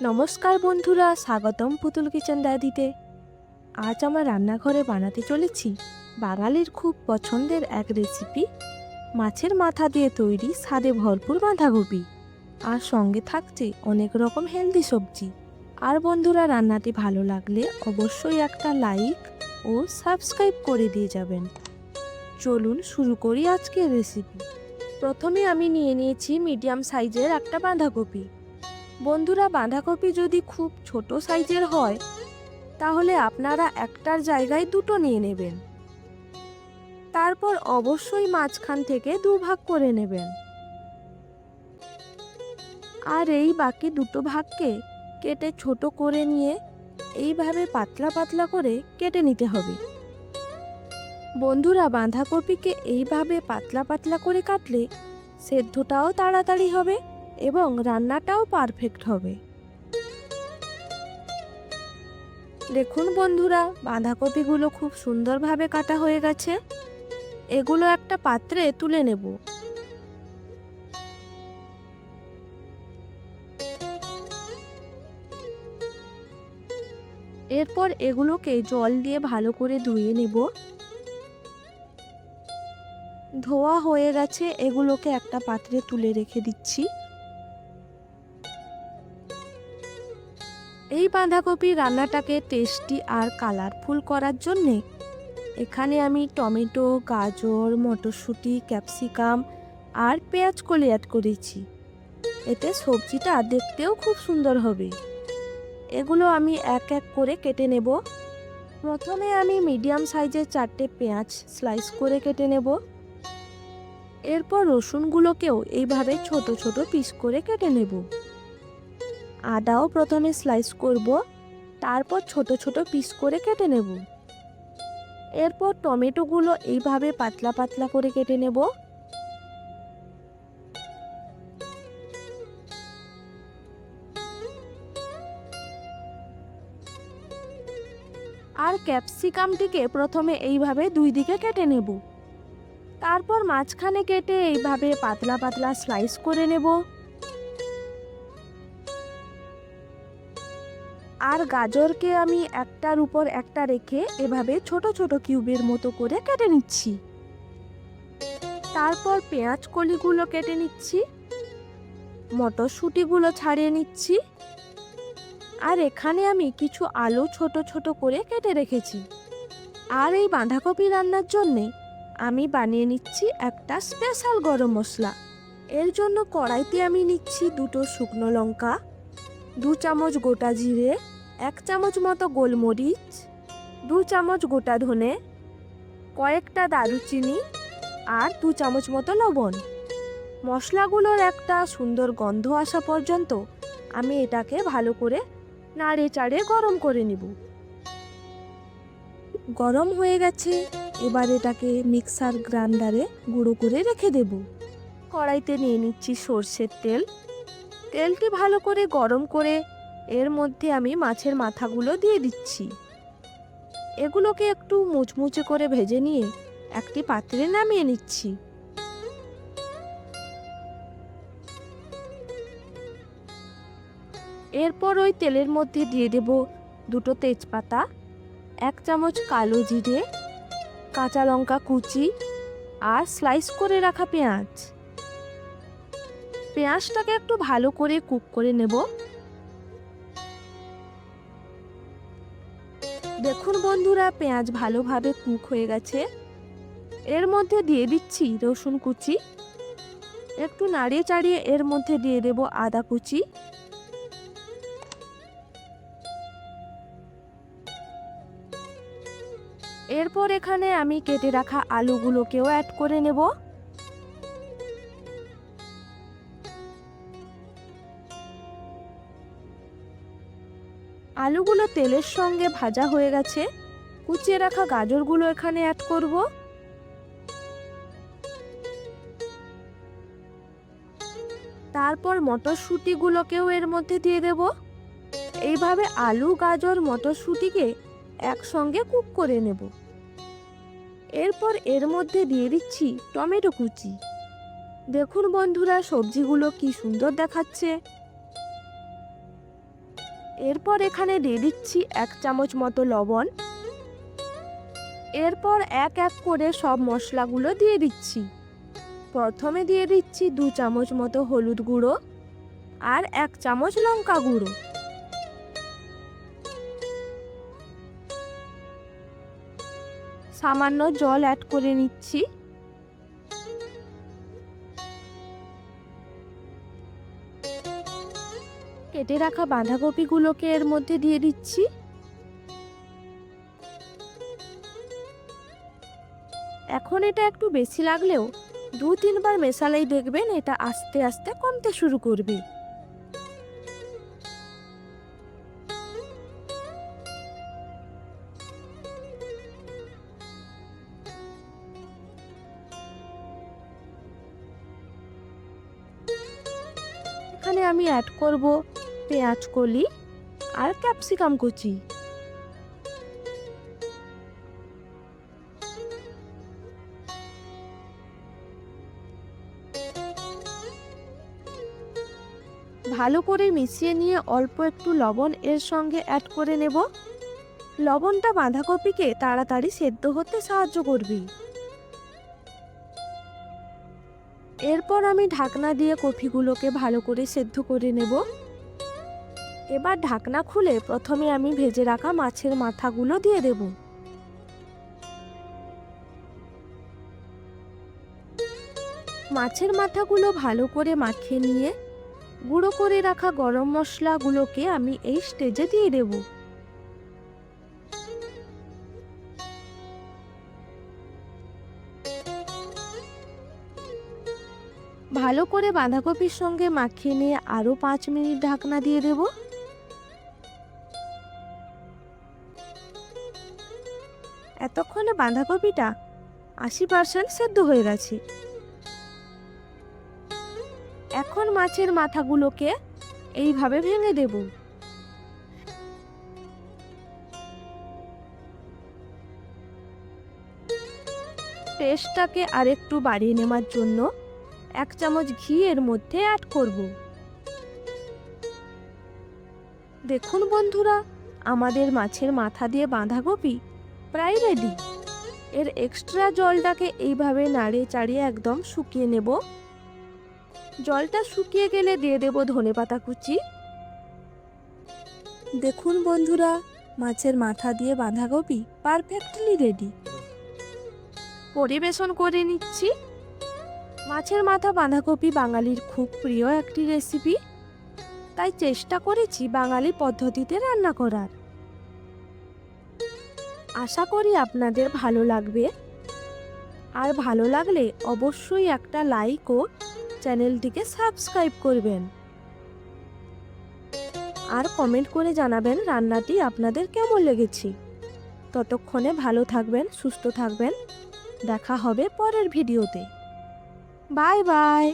নমস্কার বন্ধুরা, স্বাগতম পুতুল কিচেন ডায়েরিতে। আজ আমার রান্নাঘরে বানাতে চলেছি বাঙালির খুব পছন্দের এক রেসিপি মাছের মাথা দিয়ে তৈরি স্বাদে ভরপুর বাঁধাকপি। আর সঙ্গে থাকছে অনেক রকম হেলদি সবজি। আর বন্ধুরা, রান্নাটি ভালো লাগলে অবশ্যই একটা লাইক ও সাবস্ক্রাইব করে দিয়ে যাবেন। চলুন শুরু করি আজকের রেসিপি প্রথমে আমি নিয়ে নিয়েছি মিডিয়াম সাইজের একটা বাঁধাকপি। বন্ধুরা, বাঁধাকপি যদি খুব ছোট সাইজের হয়, তাহলে আপনারা একটার জায়গায় দুটো নিয়ে নেবেন। তারপর অবশ্যই মাঝখান থেকে দু ভাগ করে নেবেন। আর এই বাকি দুটো ভাগকে কেটে ছোট করে নিয়ে এইভাবে পাতলা পাতলা করে কেটে নিতে হবে। বন্ধুরা, বাঁধাকপিকে এইভাবে পাতলা পাতলা করে কাটলে সেদ্ধটাও তাড়াতাড়ি হবে। এবং রান্নাটাও পারফেক্ট হবে। দেখুন বন্ধুরা, বাঁধাকপিগুলো খুব সুন্দরভাবে কাটা হয়ে গেছে। এগুলো একটা পাত্রে তুলে নেব। এরপর এগুলোকে জল দিয়ে ভালো করে ধুয়ে নেব। ধোয়া হয়ে গেছে, এগুলোকে একটা পাত্রে তুলে রেখে দিচ্ছি। এই বাঁধাকপি রান্নাটাকে টেস্টি আর কালারফুল করার জন্যে এখানে আমি টমেটো, গাজর, মটরশুঁটি ক্যাপসিকাম আর পেঁয়াজ কলি অ্যাড করেছি। এতে সবজিটা দেখতেও খুব সুন্দর হবে। এগুলো আমি এক এক করে কেটে নেব। প্রথমে আমি মিডিয়াম সাইজের চারটে পেঁয়াজ স্লাইস করে কেটে নেব। এরপর রসুনগুলোকেও এইভাবে ছোট ছোট পিস করে কেটে নেব। আদাও প্রথমে স্লাইস করব, তারপর ছোট ছোট পিস করে কেটে নেব। এরপর টমেটোগুলো এইভাবে পাতলা পাতলা করে কেটে নেব। আর ক্যাপসিকামটিকে প্রথমে এইভাবে দুই দিকে কেটে নেব। তারপর মাঝখানে কেটে এইভাবে পাতলা পাতলা স্লাইস করে নেব। আর গাজরকে আমি একটার উপর একটা রেখে এভাবে ছোট ছোট কিউবের মতো করে কেটে নিচ্ছি। তারপর পেঁয়াজ কলিগুলো কেটে নিচ্ছি। মটরশুঁটিগুলো ছাড়িয়ে নিচ্ছি। আর এখানে আমি কিছু আলু ছোট ছোট করে কেটে রেখেছি। আর এই বাঁধাকপি রান্নার জন্যে আমি বানিয়ে নিচ্ছি একটা স্পেশাল গরম মশলা। এর জন্য কড়াইতে আমি নিচ্ছি দুটো শুকনো লঙ্কা দু চামচ গোটা জিরে, এক চামচ মতো গোলমরিচ, দু চামচ গোটা ধনে, কয়েকটা দারুচিনি আর দু চামচ মতো লবণ। মশলাগুলোর একটা সুন্দর গন্ধ আসা পর্যন্ত আমি এটাকে ভালো করে নাড়ে চাড়ে গরম করে নেব। গরম হয়ে গেছে, এবার এটাকে মিক্সার গ্রাইন্ডারে গুঁড়ো করে রেখে দেব। কড়াইতে নিয়ে নিচ্ছি সর্ষের তেল তেলটি ভালো করে গরম করে এর মধ্যে আমি মাছের মাথাগুলো দিয়ে দিচ্ছি। এগুলোকে একটু মুচমুচে করে ভেজে নিয়ে একটি পাত্রে নামিয়ে নিচ্ছি। এরপর ওই তেলের মধ্যে দিয়ে দেব দুটো তেজপাতা, এক চামচ কালো জিরে, কাঁচা লঙ্কা কুচি আর স্লাইস করে রাখা পেঁয়াজ। পেঁয়াজটাকে একটু ভালো করে কুক করে নেব। দেখুন বন্ধুরা, পেঁয়াজ ভালোভাবে কুক হয়ে গেছে। এর মধ্যে দিয়ে দিচ্ছি রসুন কুচি। একটু নাড়িয়ে চাড়িয়ে এর মধ্যে দিয়ে দেব আদা কুচি। এরপর এখানে আমি কেটে রাখা আলুগুলোকেও অ্যাড করে নেব। আলুগুলো তেলের সঙ্গে ভাজা হয়ে গেছে। কুচিয়ে রাখা গাজরগুলো এখানে অ্যাড করব। তারপর মটরশুঁটিগুলোকেও এর মধ্যে দিয়ে দেব। এইভাবে আলু, গাজর, মটরশুঁটিকে একসঙ্গে কুক করে নেব। এরপর এর মধ্যে দিয়ে দিচ্ছি টমেটো কুচি। দেখুন বন্ধুরা, সবজিগুলো কি সুন্দর দেখাচ্ছে। এরপর এখানে দিয়ে দিচ্ছি এক চামচ মতো লবণ। এরপর এক এক করে সব মশলাগুলো দিয়ে দিচ্ছি। প্রথমে দিয়ে দিচ্ছি দু চামচ মতো হলুদ গুঁড়ো আর এক চামচ লঙ্কা গুঁড়ো। সামান্য জল অ্যাড করে নিচ্ছি। কেটে রাখা বাঁধাকপিগুলোকে এর মধ্যে দিয়ে দিচ্ছি। এখন এটা একটু বেশি লাগলেও দু তিনবার মেশালেই দেখবেন এটা আস্তে আস্তে কমতে শুরু করবে। এখানে আমি অ্যাড করব পেঁয়াজ কলি আর ক্যাপসিকাম কুচি। ভালো করে মিশিয়ে নিয়ে অল্প একটু লবণ এর সঙ্গে অ্যাড করে নেব। লবণটা বাঁধাকপিকে তাড়াতাড়ি সেদ্ধ হতে সাহায্য করবি। এরপর আমি ঢাকনা দিয়ে কফিগুলোকে ভালো করে সেদ্ধ করে নেব। এবার ঢাকনা খুলে প্রথমে আমি ভেজে রাখা মাছের মাথাগুলো দিয়ে দেব। মাছের মাথাগুলো ভালো করে মাখিয়ে নিয়ে গুঁড়ো করে রাখা গরম মশলাগুলোকে আমি এই স্টেজে দিয়ে দেব। ভালো করে বাঁধাকপির সঙ্গে মাখিয়ে নিয়ে আরও পাঁচ মিনিট ঢাকনা দিয়ে দেব। এতক্ষণে বাঁধাকপিটা আশি পার্সেন্ট সেদ্ধ হয়ে গেছে। এখন মাছের মাথাগুলোকে এইভাবে ভেঙে দেব। টেস্টটাকে আরেকটু বাড়িয়ে নেওয়ার জন্য এক চামচ ঘি এর মধ্যে অ্যাড করব। দেখুন বন্ধুরা, আমাদের মাছের মাথা দিয়ে বাঁধাকপি প্রায় রেডি এর এক্সট্রা জলটাকে এইভাবে নাড়িয়ে চাড়িয়ে একদম শুকিয়ে নেব। জলটা শুকিয়ে গেলে দিয়ে দেব ধনে পাতা কুচি। দেখুন বন্ধুরা, মাছের মাথা দিয়ে বাঁধাকপি পারফেক্টলি রেডি পরিবেশন করে নিচ্ছি। মাছের মাথা বাঁধাকপি বাঙালির খুব প্রিয় একটি রেসিপি তাই চেষ্টা করেছি বাঙালি পদ্ধতিতে রান্না করার। আশা করি আপনাদের ভালো লাগবে। আর ভালো লাগলে অবশ্যই একটা লাইক ও চ্যানেলটিকে সাবস্ক্রাইব করবেন। আর কমেন্ট করে জানাবেন রান্নাটি আপনাদের কেমন লেগেছে। ততক্ষণে ভালো থাকবেন, সুস্থ থাকবেন। দেখা হবে পরের ভিডিওতে বাই বাই